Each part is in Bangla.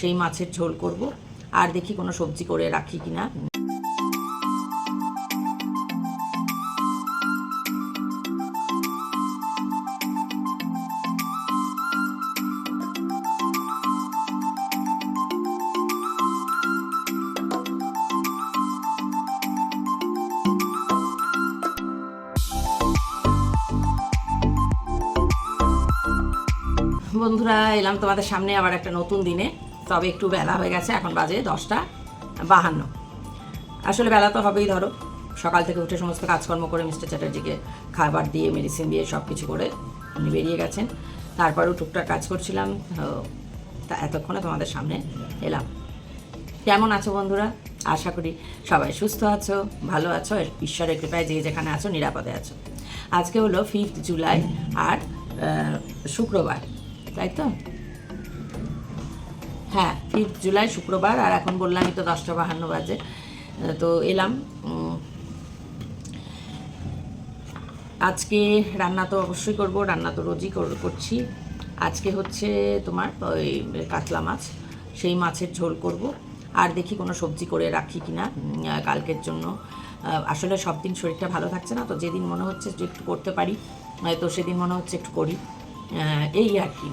সেই মাছের ঝোল করব। আর দেখি কোনো সবজি করে রাখি কিনা। বন্ধুরা, এলাম তোমাদের সামনে আবার একটা নতুন দিনে। তবে একটু বেলা হয়ে গেছে, এখন বাজে দশটা বাহান্ন। আসলে বেলা তো হবেই ধরো। সকাল থেকে উঠে সমস্ত কাজকর্ম করে মিস্টার চ্যাটার্জিকে খাবার দিয়ে মেডিসিন দিয়ে সব কিছু করে উনি বেরিয়ে গেছেন। তারপরেও টুকটাক কাজ করছিলাম, তো এতক্ষণে তোমাদের সামনে এলাম। কেমন আছো বন্ধুরা? আশা করি সবাই সুস্থ আছো, ভালো আছো ঈশ্বরের কৃপায় যে যেখানে আছো, নিরাপদে আছো। আজকে হলো ফিফথ জুলাই আর শুক্রবার, তাই তো? হ্যাঁ ফিফথ জুলাই শুক্রবার আর এখন বললামই তো দশটা বাহান্ন বাজে। তো এলাম। আজকে রান্না তো অবশ্যই করব রান্না তো রোজই কর- করছি। আজকে হচ্ছে তোমার ওই কাতলা মাছ সেই মাছের ঝোল করব। আর দেখি কোনো সবজি করে রাখি উম, আহ, কালকের জন্য। আসলে সব দিন শরীরটা ভালো থাকছে না তো যেদিন মনে হচ্ছে যে একটু করতে পারি তো সেদিন মনে হচ্ছে একটু করি। এই আর কি।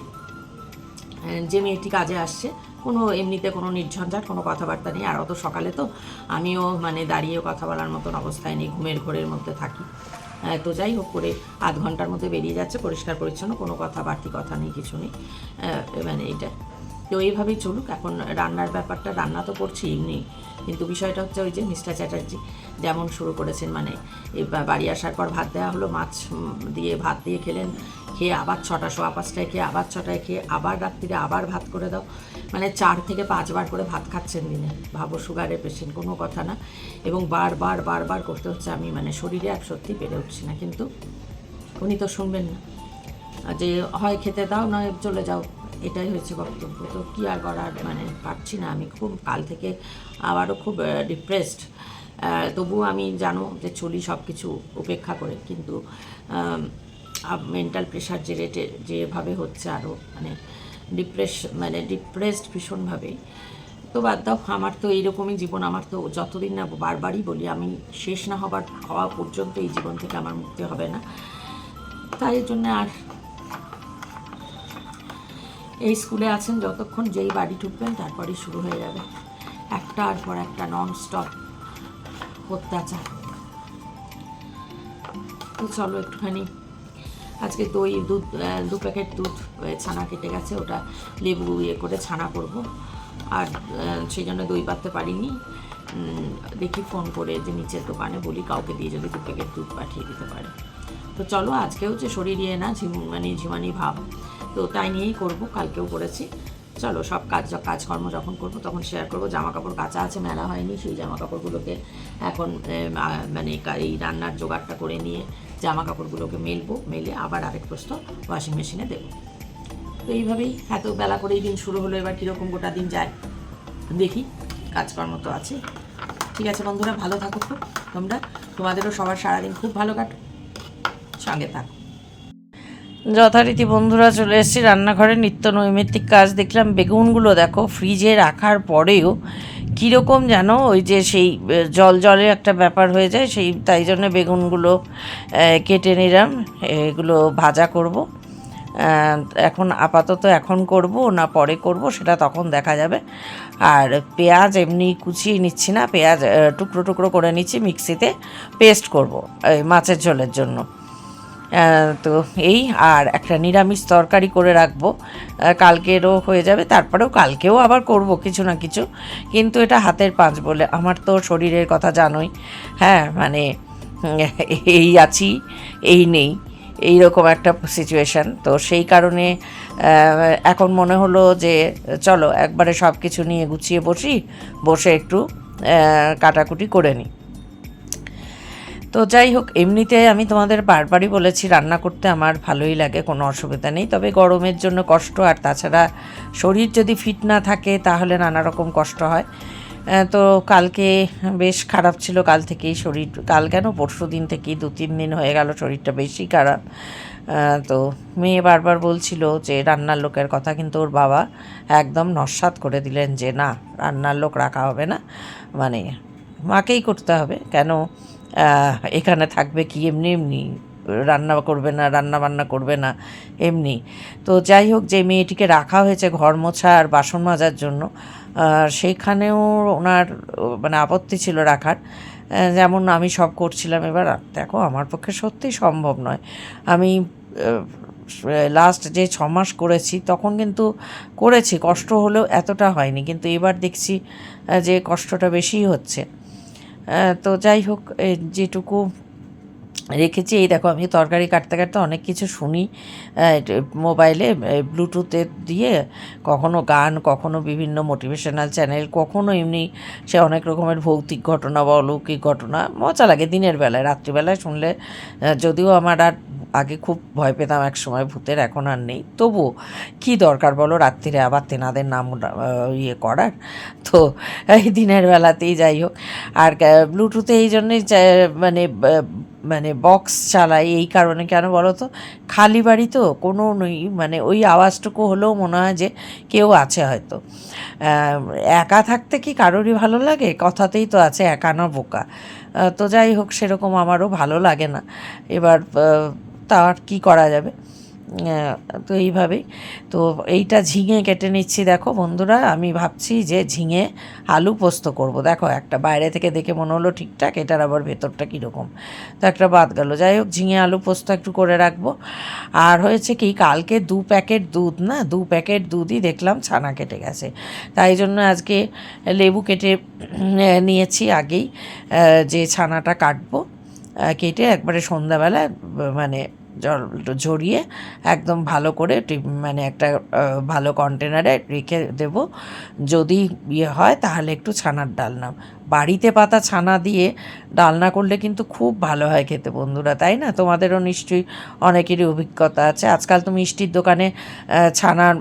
যে মেয়েটি কাজে আসছে কোনো এমনিতে কোনো নির্ঝঞ্ঝাট কোনো কথাবার্তা নেই। আর অত সকালে তো আমিও মানে দাঁড়িয়ে কথা বলার মতন অবস্থায় নেই ঘুমের ঘোরের মধ্যে থাকি। আহ, তো যাই হোক করে আধ ঘণ্টার মধ্যে বেরিয়ে যাচ্ছে পরিষ্কার পরিচ্ছন্ন কোনো কথা বাড়তি কথা নেই কিছু নেই। আহ, মানে এটা তো এইভাবেই চলুক। এখন রান্নার ব্যাপারটা, রান্না তো করছি এমনি। কিন্তু বিষয়টা হচ্ছে ওই যে মিস্টার চ্যাটার্জি যেমন শুরু করেছেন মানে বাড়ি আসার পর ভাত দেওয়া হলো, মাছ দিয়ে ভাত দিয়ে খেলেন। খেয়ে আবার ছটা, সোয়া পাঁচটায় খেয়ে আবার ছটায় খেয়ে আবার রাত্রিরে আবার ভাত করে দাও। মানে চার থেকে পাঁচবার করে ভাত খাচ্ছেন দিনে। ভাবো সুগারের পেশেন্ট, কোনো কথা না। এবং বারবার বারবার করতে হচ্ছে আমি মানে শরীরে এক সত্যি পেরে উঠছি না। কিন্তু উনি তো শুনবেন না। যে হয় খেতে দাও, নয় চলে যাও। এটাই হয়েছে বক্তব্য। তো কী আর করার মানে পারছি না। আমি খুব কাল থেকে আবারও খুব ডিপ্রেসড তবুও আমি জানো যে চলি সব কিছু উপেক্ষা করে। কিন্তু মেন্টাল প্রেশার যে রেটে যেভাবে হচ্ছে আরও মানে ডিপ্রেস মানে ডিপ্রেসড ভীষণভাবে। তো বাদ দাও, আমার তো এইরকমই জীবন। আমার তো যতদিন না বারবারই বলি, আমি শেষ না হবার হওয়া পর্যন্ত এই জীবন থেকে আমার মুক্তি হবে না। তাই জন্য আর এই স্কুলে আছেন যতক্ষণ যেই বাড়ি ঢুকবেন, তারপরেই শুরু হয়ে যাবে। একটার পর একটা নন স্টপ অত্যাচার। তো চলো একটুখানি। আজকে দই, দুধ দু প্যাকেট দুধ ছানা কেটে গেছে, ওটা লেবু ইয়ে করে ছানা করব। আর সেই জন্য দই পাততে পারিনি। দেখি ফোন করে যে নিচের দোকানে বলি, কাউকে দিয়ে যদি দু প্যাকেট দুধ পাঠিয়ে দিতে পারে। তো চলো আজকেও যে শরীর ইয়ে না, ঝিম মানে ঝিমানি ভাব তো তাই নিয়েই করব, কালকেও করেছি। চলো, সব কাজ, কাজকর্ম যখন করব তখন শেয়ার করব। জামা কাপড় কাচা আছে, মেলা হয়নি, সেই জামা কাপড়গুলোকে এখন মানে এই রান্নার জোগাড়টা করে নিয়ে জামা কাপড়গুলোকে মেলবো, মেলে আবার আরেক প্রস্ত ওয়াশিং মেশিনে দেবো। তো এইভাবেই এত বেলা করেই দিন শুরু হলো, এবার কীরকম গোটা দিন যায়, দেখি, কাজকর্ম তো আছে। ঠিক আছে বন্ধুরা, ভালো থাকো তোমরা। তোমাদেরও সবার সারাদিন খুব ভালো কাটো সঙ্গে থাকো। যথারীতি বন্ধুরা চলে এসেছি রান্নাঘরে নিত্য নৈমিত্তিক কাজ। দেখলাম বেগুনগুলো দেখো ফ্রিজে রাখার পরেও কীরকম যেন ওই যে সেই জল জলের একটা ব্যাপার হয়ে যায়, সেই, তাই জন্য বেগুনগুলো কেটে নিলাম, এগুলো ভাজা করব। এখন আপাতত এখন করব, না পরে করব, সেটা তখন দেখা যাবে। আর পেঁয়াজ এমনি কুচিয়ে নিচ্ছি না, পেঁয়াজ টুকরো টুকরো করে নিচ্ছি, মিক্সিতে পেস্ট করব, এই মাছের ঝোলের জন্য। তো এই আর একটা নিরামিষ তরকারি করে রাখব। কালকেরও হয়ে যাবে, তারপরেও কালকেও আবার করব কিছু না কিছু। কিন্তু এটা হাতের পাঁচ বলে, আমার তো শরীরের কথা জানোই। হ্যাঁ মানে এই আছি, এই নেই এই রকম একটা সিচুয়েশান তো সেই কারণে এখন মনে হলো যে, চলো একবারে সব কিছু নিয়ে গুছিয়ে বসি, বসে একটু কাটাকুটি করে নিই। তো যাই হোক, এমনিতে আমি তোমাদের বারবারই বলেছি, রান্না করতে আমার ভালোই লাগে, কোনো অসুবিধা নেই। তবে গরমের জন্য কষ্ট, আর তাছাড়া শরীর যদি ফিট না থাকে, তাহলে নানা রকম কষ্ট হয়। তো কালকে বেশ খারাপ ছিল, কাল থেকেই শরীর, কাল কেন? পরশু দিন থেকেই দু তিন দিন হয়ে গেল শরীরটা বেশি খারাপ। তো মেয়ে বারবার বলছিল যে, রান্নার লোকের কথা, কিন্তু ওর বাবা একদম নস্বাত করে দিলেন যে, না, রান্নার লোক রাখা হবে না। মানে মাকেই করতে হবে। কেন? এখানে থাকবে কি? এমনি এমনি। রান্না করবে না রান্না বান্না করবে না এমনি। তো যাই হোক যে মেয়েটিকে রাখা হয়েছে ঘর মোছা আর বাসন মাজার জন্য আহ, সেইখানেও ওনার মানে আপত্তি ছিল রাখার। যেমন আমি সব করছিলাম এবার দেখো আমার পক্ষে সত্যিই সম্ভব নয়। আমি লাস্ট যে ছ মাস করেছি তখন কিন্তু করেছি কষ্ট হলেও এতটা হয়নি। কিন্তু এবার দেখছি যে কষ্টটা বেশিই হচ্ছে। তো যাই হোক যেটুকু রেখেছি, এই দেখো আমি তরকারি কাটতে কাটতে অনেক কিছু শুনি মোবাইলে ব্লুটুথে দিয়ে কখনো গান, কখনো বিভিন্ন মোটিভেশনাল চ্যানেল কখনো এমনি সে অনেক রকমের ভৌতিক ঘটনা বা অলৌকিক ঘটনা, মজা লাগে দিনের বেলায়, রাত্রিবেলায় শুনলে যদিও আমার আর আগে খুব ভয় পেতাম এক সময় ভূতের, এখন আর নেই। তবুও কী দরকার বলো, রাত্রিরে আবার তেনাদের নাম ইয়ে করার? তো এই দিনের বেলাতেই যাই হোক। আর ব্লুটুথে এই জন্যই চা- মানে মানে বক্স চালাই, এই কারণে কেন বলো তো, খালি বাড়ি তো কোনো নই মানে ওই আওয়াজটুকু হলেও মনে হয় যে কেউ আছে হয়তো। একা থাকতে কি কারোরই ভালো লাগে? কথাতেই তো আছে, একা না বোকা। তো যাই হোক, সেরকম আমারও ভালো লাগে না। এবার আহ, তা আর কী করা যাবে? তো এইভাবেই। তো এইটা ঝিঙে কেটে নিচ্ছি দেখো বন্ধুরা। আমি ভাবছি যে ঝিঙে আলু পোস্ত করব। দেখো একটা বাইরে থেকে দেখে মনে হলো ঠিকঠাক এটার আবার ভেতরটা কীরকম। তো একটা বাদ গেল। যাই হোক ঝিঙে আলু পোস্ত একটু করে রাখব। আর হয়েছে কি কালকে দু প্যাকেট দুধ না? দু প্যাকেট দুধই দেখলাম ছানা কেটে গেছে। তাই জন্য আজকে লেবু কেটে নিয়েছি আগেই যে ছানাটা কাটবো। কেটে একবারে সন্ধ্যাবেলা মানে জল ঝরিয়ে একদম ভালো করে মানে একটা ভালো কন্টেনারে রেখে দেব। যদি ইয়ে হয় তাহলে একটু ছানার ডাল ডালনা বাড়িতে পাতা ছানা দিয়ে ডালনা করলে কিন্তু খুব ভালো হয় খেতে বন্ধুরা, তাই না? তোমাদেরও নিশ্চয়ই অনেকেরই অভিজ্ঞতা আছে। আজকাল তো মিষ্টির দোকানে ছানার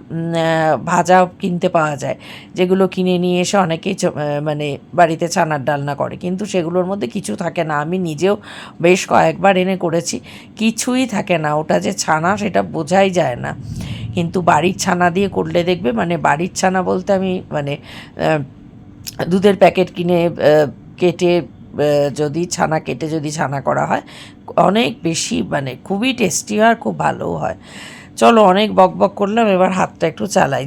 ভাজাও কিনতে পাওয়া যায়। যেগুলো কিনে নিয়ে এসে অনেকেই মানে বাড়িতে ছানার ডালনা করে। কিন্তু সেগুলোর মধ্যে কিছু থাকে না। আমি নিজেও বেশ কয়েকবার এনে করেছি। কিছুই থাকে না। ওটা যে ছানা, সেটা বোঝাই যায় না। কিন্তু বাড়ির ছানা দিয়ে করলে দেখবে মানে বাড়ির ছানা বলতে আমি মানে দুধের প্যাকেট কিনে কেটে যদি ছানা, কেটে যদি ছানা করা হয়, অনেক বেশি মানে খুবই টেস্টি হয় আর খুব ভালো হয়। চলো অনেক বক বক করলাম, এবার হাতটা একটু চালাই।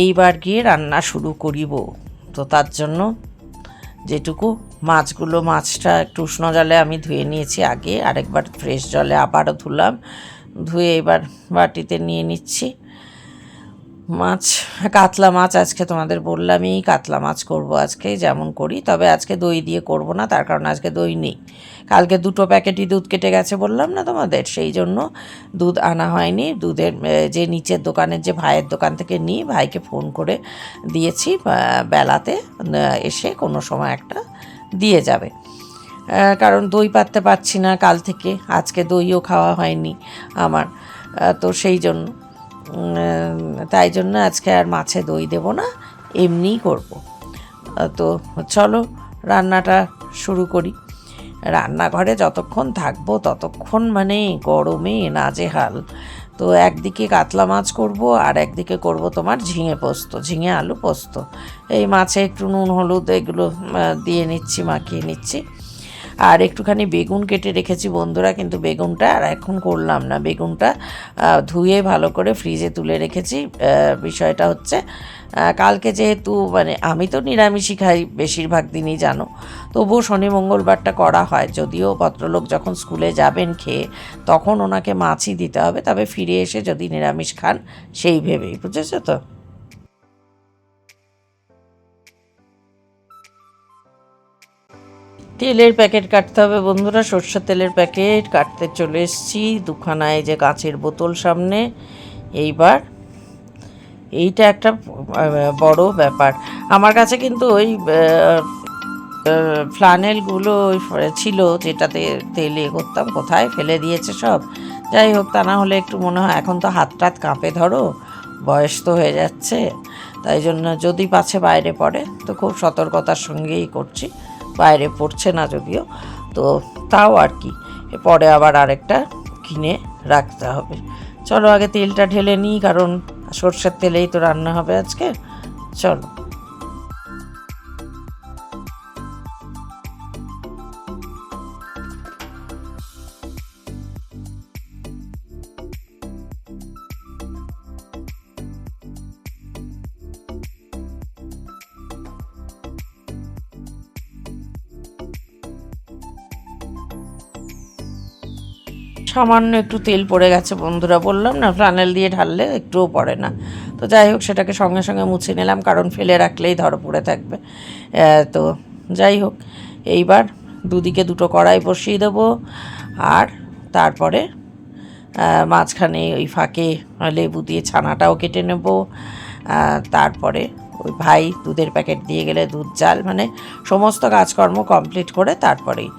এইবার গিয়ে রান্না শুরু করিব। তো তার জন্য যেটুকু মাছগুলো, মাছটা একটু উষ্ণ জলে আমি ধুয়ে নিয়েছি আগে, আরেকবার ফ্রেশ জলে আবারও ধুলাম। ধুয়ে এবার বাটিতে নিয়ে নিচ্ছি। মাছ, কাতলা মাছ আজকে তোমাদের বললামই, কাতলা মাছ করব আজকে, যেমন করি। তবে আজকে দই দিয়ে করব না, তার কারণ আজকে দই নেই। কালকে দুটো প্যাকেটই দুধ কেটে গেছে বললাম না তোমাদের, সেই জন্য দুধ আনা হয়নি। দুধের যে নিচের দোকানের, যে ভাইয়ের দোকান থেকে নিই, ভাইকে ফোন করে দিয়েছি বেলাতে এসে কোনো সময় একটা দিয়ে যাবে। কারণ দই পাততে পারছি না কাল থেকে, আজকে দইও খাওয়া হয়নি আমার তো সেই জন্য তাই জন্য আজকে আর মাছে দই দেব না, এমনিই করব। তো চলো, রান্নাটা শুরু করি। রান্নাঘরে যতক্ষণ থাকব ততক্ষণ মানে গরমে নাজেহাল। তো একদিকে কাতলা মাছ করব আর একদিকে করব তোমার ঝিঙে পোস্ত, ঝিঙে আলু পোস্ত। এই মাছে একটু নুন, হলুদ এগুলো দিয়ে নিচ্ছি, মাখিয়ে নিচ্ছি। আর একটুখানি বেগুন কেটে রেখেছি বন্ধুরা, কিন্তু বেগুনটা আর এখন করলাম না। বেগুনটা ধুয়ে ভালো করে ফ্রিজে তুলে রেখেছি। বিষয়টা হচ্ছে কালকে যেহেতু মানে আমি তো নিরামিষই খাই, বেশিরভাগ দিনই জানো, তবুও শনি মঙ্গলবারটা করা হয়। যদিও ভদ্রলোক যখন স্কুলে যাবেন খেয়ে, তখন ওনাকে মাছই দিতে হবে, তবে ফিরে এসে যদি নিরামিষ খান, সেই ভেবেই, বুঝেছ তো? তেলের প্যাকেট কাটতে হবে বন্ধুরা। সর্ষের তেলের প্যাকেট কাটতে চলে এসেছি দুখানায় যে কাঁচের বোতল সামনে। এইবার এইটা একটা বড় ব্যাপার। আমার কাছে কিন্তু ওই ফ্লানেলগুলো ছিল যেটাতে তেল এ করতাম, কোথায় ফেলে দিয়েছে সব। যাই হোক, তা না হলে একটু মনে হয় এখন তো হাত টাত কাঁপে ধরো, বয়স তো হয়ে যাচ্ছে। তাই জন্য যদি পাছে বাইরে পড়ে, তো খুব সতর্কতার সঙ্গেই করছি। বাইরে পড়ছে না যদিও, তো তাও আর কি। পরে আবার আরেকটা কিনে রাখতে হবে। চলো আগে তেলটা ঢেলে নিই, কারণ সর্ষের তেলেই তো রান্না হবে আজকে। চলো। সামান্য একটু তেল পড়ে গেছে, বন্ধুরা বললাম না, ফ্লানেল দিয়ে ঢাললে একটুও পড়ে না। তো যাই হোক, সেটাকে সঙ্গে সঙ্গে মুছে নিলাম, কারণ ফেলে রাখলেই ধর পড়ে থাকবে। তো যাই হোক, এইবার দুদিকে দুটো কড়াই বসিয়ে দেবো, আর তারপরে মাঝখানে ওই ফাঁকে লেবু দিয়ে ছানাটাও কেটে নেব। তারপরে ওই ভাই দুধের প্যাকেট দিয়ে গেলে দুধ, জাল মানে সমস্ত কাজকর্ম কমপ্লিট করে তারপরেই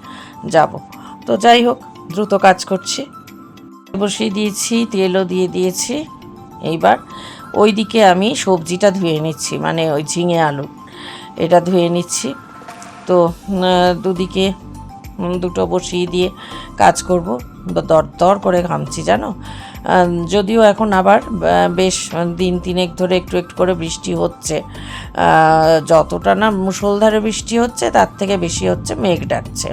যাব। তো যাই হোক দ্রুত কাজ করছি। বসিয়ে দিয়েছি, তেলও দিয়ে দিয়েছি। এইবার ওই দিকে আমি সবজিটা ধুয়ে নিচ্ছি মানে ওই ঝিঙে আলু। এটা ধুয়ে নিচ্ছি। তো দুদিকে দুটো বসিয়ে দিয়ে কাজ করব। দর দর করে ঘামছি, জানো? যদিও এখন আবার বেশ দিন তিনেক ধরে একটু একটু করে বৃষ্টি হচ্ছে। যতটা না মুষলধারে বৃষ্টি হচ্ছে, তার থেকে বেশি হচ্ছে মেঘ ডাকছে।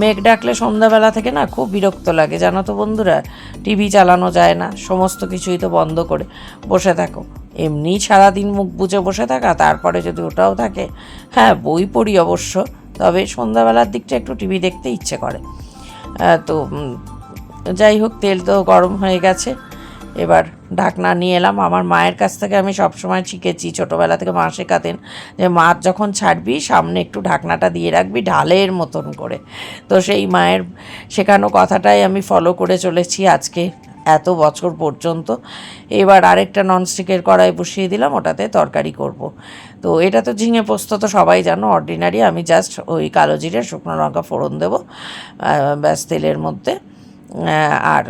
মেঘ ডাকলে সন্ধ্যাবেলা থেকে না খুব বিরক্ত লাগে। জানো তো বন্ধুরা, টিভি চালানো যায় না, সমস্ত কিছুই তো বন্ধ করে বসে থাকো। এমনি সারাদিন মুখ বুঝে বসে থাকা, তারপরে যদি ওটাও থাকে হ্যাঁ বই পড়ি অবশ্য, তবে সন্ধ্যাবেলার দিকটা একটু টিভি দেখতে ইচ্ছে করে। তো যাই হোক, তেল তো গরম হয়ে গেছে। এবার ঢাকনা নিয়ে এলাম। আমার মায়ের কাছ থেকে আমি সবসময় শিখেছি ছোটোবেলা থেকে মা শেখাতেন যে মাছ যখন ছাড়বি, সামনে একটু ঢাকনাটা দিয়ে রাখবি ঢালের মতন করে। তো সেই মায়ের শেখানো কথাটাই আমি ফলো করে চলেছি আজকে এত বছর পর্যন্ত। এবার আরেকটা ননস্টিকের কড়াই বসিয়ে দিলাম, ওটাতে তরকারি করব। তো এটা তো ঝিঙে পোস্ত, তো সবাই জানো অর্ডিনারি আমি জাস্ট ওই কালো জিরে শুকনো লঙ্কা ফোড়ন দেবো ব্যাস তেলের মধ্যে। আর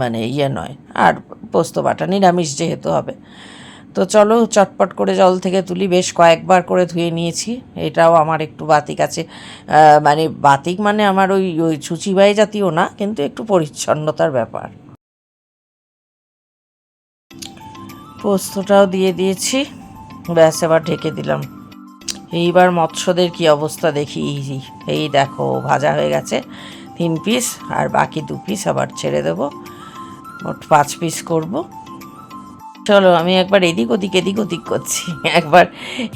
মানে ইয়ে নয়, আর পোস্ত বাটা নিরামিষ যেহেতু হবে। তো চলো চটপট করে জল থেকে তুলি, বেশ কয়েকবার করে ধুয়ে নিয়েছি। এটাও আমার একটু বাতিক আছে। মানে বাতিক মানে আমার ওই ওই ছুচিবাই জাতীয় না, কিন্তু একটু পরিচ্ছন্নতার ব্যাপার। পোস্তটাও দিয়ে দিয়েছি। ব্যাস, এবার ঢেকে দিলাম। এইবার মৎস্যদের কি অবস্থা দেখি এই দেখো, ভাজা হয়ে গেছে। তিন পিস আর বাকি দু পিস আবার ছেড়ে দেবো। মোট পাঁচ পিস করব। চলো, আমি একবার এদিক ওদিক এদিক ওদিক করছি। একবার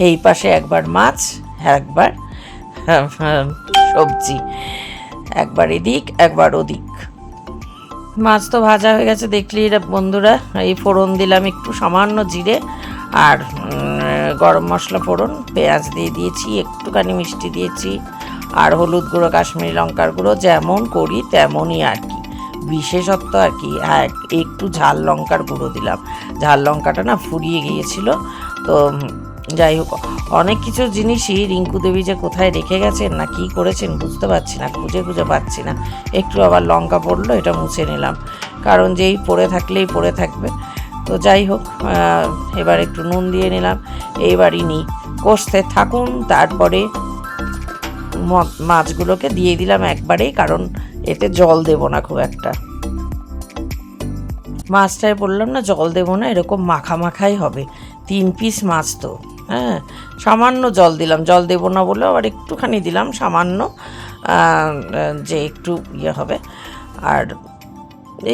এই পাশে একবার মাছ, একবার সবজি। একবার এদিক, একবার ওদিক। মাছ তো ভাজা হয়ে গেছে, দেখলি বন্ধুরা। এই ফোড়ন দিলাম একটু সামান্য জিরে আর গরম মশলা ফোড়ন, পেঁয়াজ দিয়ে দিয়েছি, একটুখানি মিষ্টি দিয়েছি। আর হলুদ গুঁড়ো, কাশ্মীরি লঙ্কার গুঁড়ো যেমন করি তেমনই আর কি। বিশেষত্ব আর কি হ্যাঁ একটু ঝাল লঙ্কার গুঁড়ো দিলাম। ঝাল লঙ্কাটা না ফুরিয়ে গিয়েছিল, তো যাই হোক, অনেক কিছু জিনিসই রিঙ্কু দেবী যে কোথায় রেখে গেছেন না কি করেছেন বুঝতে পারছি না, খুঁজে খুঁজে পাচ্ছি না। একটু আবার লঙ্কা পড়ল, এটা মুছে নিলাম। কারণ যেই পড়ে থাকলেই পড়ে থাকবে। তো যাই হোক এবার একটু নুন দিয়ে নিলাম, এইবারই নিই। কষতে থাকুন, তারপরে মাছগুলোকে দিয়ে দিলাম একবারেই, কারণ এতে জল দেবো না খুব একটা। মাছটায় বললাম, না, জল দেবো না, এরকম মাখা মাখাই হবে। তিন পিস মাছ তো। হ্যাঁ সামান্য জল দিলাম। জল দেবো না বলে আবার একটুখানি দিলাম, সামান্য যে একটু ইয়ে হবে। আর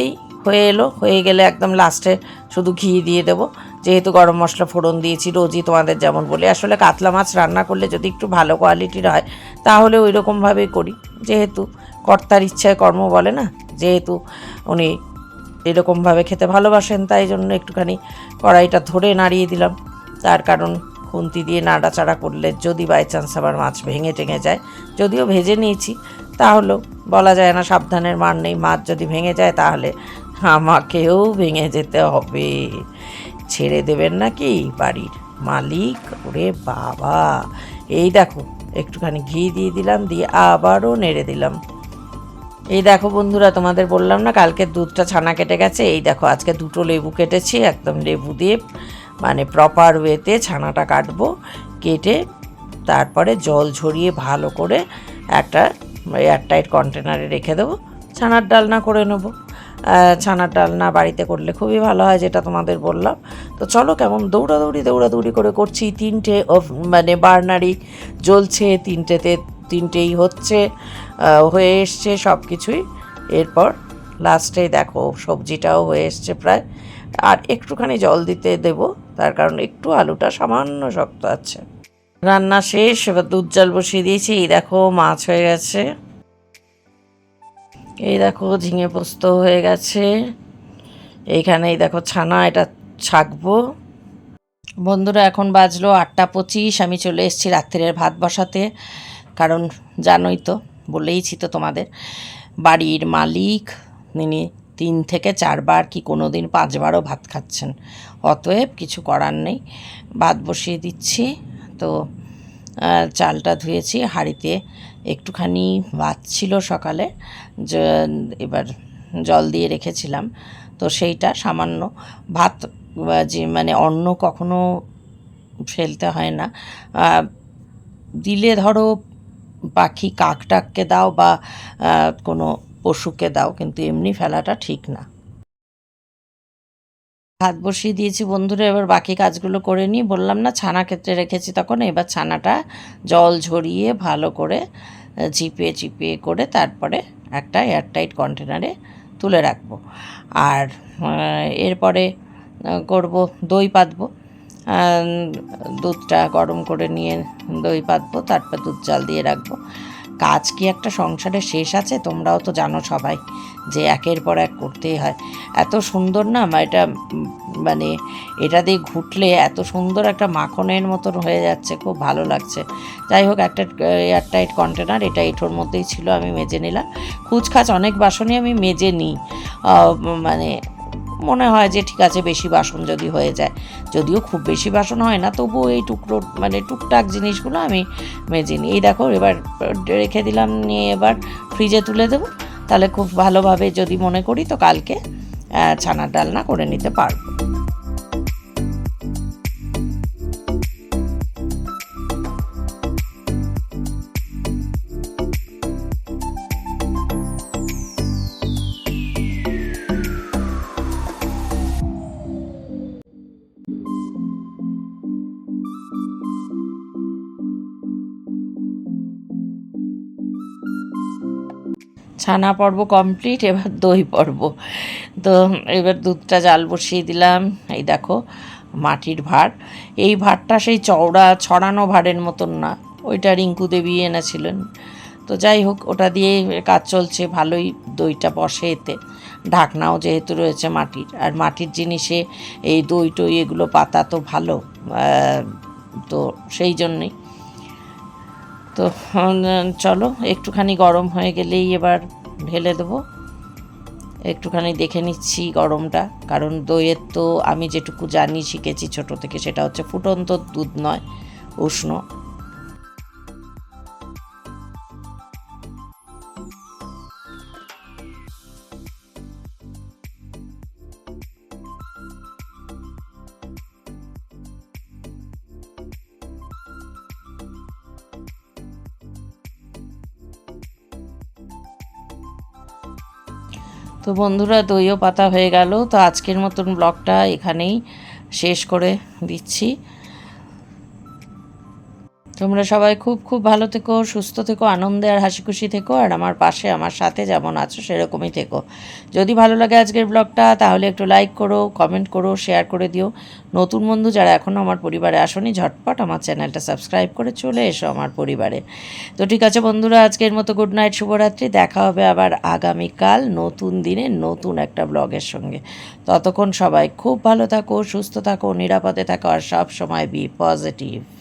এই হয়ে এলো, হয়ে গেলে একদম লাস্টে শুধু ঘি দিয়ে দেবো। যেহেতু গরম মশলা ফোড়ন দিয়েছি, রোজই তোমাদের যেমন বলি। আসলে কাতলা মাছ রান্না করলে যদি একটু ভালো কোয়ালিটির হয়, তাহলে ওই রকমভাবেই করি। যেহেতু কর্তার ইচ্ছায় কর্ম বলে না, যেহেতু উনি এরকমভাবে খেতে ভালোবাসেন, তাই জন্য একটুখানি কড়াইটা ধরে নাড়িয়ে দিলাম। তার কারণ খুন্তি দিয়ে নাড়াচাড়া করলে যদি বাই চান্স আবার মাছ ভেঙে টেঙে যায়, যদিও ভেজে নিয়েছি, তাহলেও বলা যায় না সাবধানের মার নেই। মাছ যদি ভেঙে যায়, তাহলে আমাকেও ভেঙে যেতে হবে। ছেড়ে দেবেন নাকি? বাড়ির মালিক? ওরে বাবা। এই দেখো, একটুখানি ঘি দিয়ে দিলাম, দিয়ে আবারও নেড়ে দিলাম। এই দেখো বন্ধুরা, তোমাদের বললাম না, কালকে দুধটা ছানা কেটে গেছে। এই দেখো, আজকে দুটো লেবু কেটেছি, একদম লেবু দিয়ে মানে প্রপার ওয়েতে ছানাটা কাটবো, কেটে তারপরে জল ঝরিয়ে ভালো করে একটা এয়ারটাইট কন্টেনারে রেখে দেবো, ছানার ডালনা করে নেব। আহ, ছানার ডালনা বাড়িতে করলে খুবই ভালো হয় যেটা তোমাদের বললাম। তো চলো কেমন দৌড়াদৌড়ি দৌড়াদৌড়ি করে করছি। তিনটে মানে বার্নারি জ্বলছে তিনটেতে তিনটেই হচ্ছে হয়ে এসছে সব কিছুই এরপর লাস্টে দেখো সবজিটাও হয়ে এসছে প্রায়। আর একটুখানি জল দিতে দেব তার কারণ একটু আলুটা সামান্য শক্ত আছে। রান্না শেষ এবার দুধ জল বসিয়ে দিয়েছি। এই দেখো মাছ হয়ে গেছে। এই দেখো ঝিঙে পোস্ত হয়ে গেছে। এইখানে এই দেখো ছানা, এটা ছাকবো। বন্ধুরা, এখন বাজলো আটটা পঁচিশ, আমি চলে এসেছি রাত্রের ভাত বসাতে। কারণ জানোই তো, বলেইছি তো তোমাদের। বাড়ির মালিক, তিনি তিন থেকে চারবার কি কোনো দিন পাঁচবারও ভাত খাচ্ছেন। অতএব কিছু করার নেই। ভাত বসিয়ে দিচ্ছি। তো চালটা ধুয়েছি, হাঁড়িতে একটুখানি ভাত ছিল সকালে। এবার জল দিয়ে রেখেছিলাম। তো সেইটা সামান্য ভাত যে মানে অন্ন কখনো ফেলতে হয় না। দিলে ধরো পাখি কাক টাককে দাও বা কোনো পশুকে দাও, কিন্তু এমনি ফেলাটা ঠিক না। ভাত বসিয়ে দিয়েছি বন্ধুরা, এবার বাকি কাজগুলো করে নিই। বললাম, না, ছানা ক্ষেত্রে রেখেছি তখন। এবার ছানাটা জল ঝরিয়ে ভালো করে চিপিয়ে চিপিয়ে করে তারপরে একটা এয়ারটাইট কন্টেনারে তুলে রাখব। আর এরপরে করব দই পাতব। দুধটা গরম করে নিয়ে দই পাতবো, তারপর দুধ জাল দিয়ে রাখব। কাজ কি একটা সংসারে শেষ আছে? তোমরাও তো জানো সবাই যে একের পর এক করতেই হয়। এত সুন্দর না? এটা মানে এটা দিয়ে ঘুটলে এত সুন্দর একটা মাখনের মতন হয়ে যাচ্ছে, খুব ভালো লাগছে। যাই হোক, একটা এয়ারটাইট কন্টেনার, এটা এঁটোর মধ্যেই ছিল, আমি মেজে নিলাম। খুচখাচ অনেক বাসনই আমি মেজে নিই। মানে মনে হয় যে ঠিক আছে, বেশি বাসন যদি হয়ে যায়। যদিও খুব বেশি বাসন হয় না, তবুও এই টুকরো মানে টুকটাক জিনিসগুলো আমি মেজে নিই। এই দেখো, এবার রেখে দিলাম, নিয়ে এবার ফ্রিজে তুলে দেবো। তাহলে খুব ভালোভাবে যদি মনে করি, তো কালকে ছানার ডালনা করে নিতে পারব। ছানা পর্ব কমপ্লিট এবার দই পর্ব। তো এবার দুধটা জাল বসিয়ে দিলাম। এই দেখো, মাটির ভাঁড় এই ভাঁড়টা সেই চওড়া, ছড়ানো ভাঁড়ের মতন না। ওইটা রিঙ্কু দেবী এনেছিলেন। তো যাই হোক, ওটা দিয়ে কাজ চলছে ভালোই দইটা বসে এতে। ঢাকনাও যেহেতু রয়েছে মাটির। আর মাটির জিনিসে এই দই টই এগুলো পাতা তো ভালো তো সেই জন্যই। তো চলো, একটুখানি গরম হয়ে গেলেই এবার ঢেলে দেবো। একটুখানি দেখে নিচ্ছি গরমটা, কারণ দইয়ের তো আমি যেটুকু জানি, শিখেছি ছোট থেকে, সেটা হচ্ছে ফুটন্ত দুধ নয়, উষ্ণ। তো বন্ধুরা দইও পাতা হয়ে গেল। তো আজকের মতন ব্লগটা এখানেই শেষ করে দিচ্ছি। তোমরা সবাই খুব খুব ভালো থেকো, সুস্থ থেকো, আনন্দে আর হাসি খুশি থেকো, আর আমার পাশে, আমার সাথে যেমন আছো, সেরকমই থেকো। যদি ভালো লাগে আজকের ব্লগটা, তাহলে একটু লাইক করো কমেন্ট করো শেয়ার করে দিও। নতুন বন্ধু যারা এখনও আমার পরিবারে আসনি, ঝটপট আমার চ্যানেলটা সাবস্ক্রাইব করে চলে এসো আমার পরিবারে। তো ঠিক আছে বন্ধুরা, আজকের মতো গুড নাইট শুভরাত্রি, দেখা হবে আবার আগামীকাল নতুন দিনে নতুন একটা ব্লগের সঙ্গে। ততক্ষণ সবাই খুব ভালো থাকো, সুস্থ থাকো, নিরাপদে থাকো, আর সব সময় বি পজিটিভ